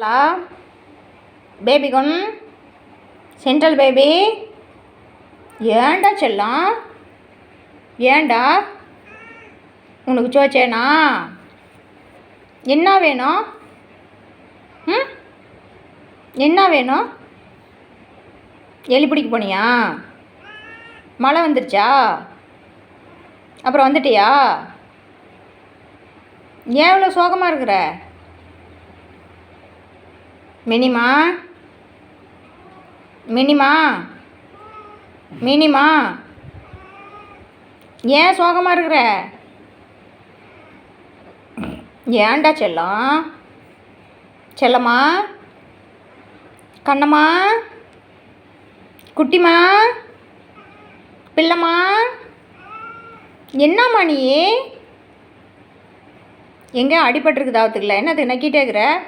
Hello baby கொன் central baby ஏன்டா செல்லம் ஏன்டா? உனக்கு சோச்சேனா? என்ன வேணும்? ம்? என்ன வேணும்? எலி பிடிக்க போனியா? மழை வந்துருச்சா? அப்புறம் வந்துட்டியா? ஏன் இவ்வளோ சோகமாக இருக்கிற? மினிமா? மினிமா? மினிமா? ஏன் சோகமாக இருக்கிற? ஏன்டா செல்லம்? செல்லம்மா? கண்ணம்மா? குட்டிமா பிள்ளைம்மா? என்னம்மா நீ? எங்கே அடிபட்டிருக்குதாவத்துக்குல என்னது நக்கிட்டே இருக்கிற?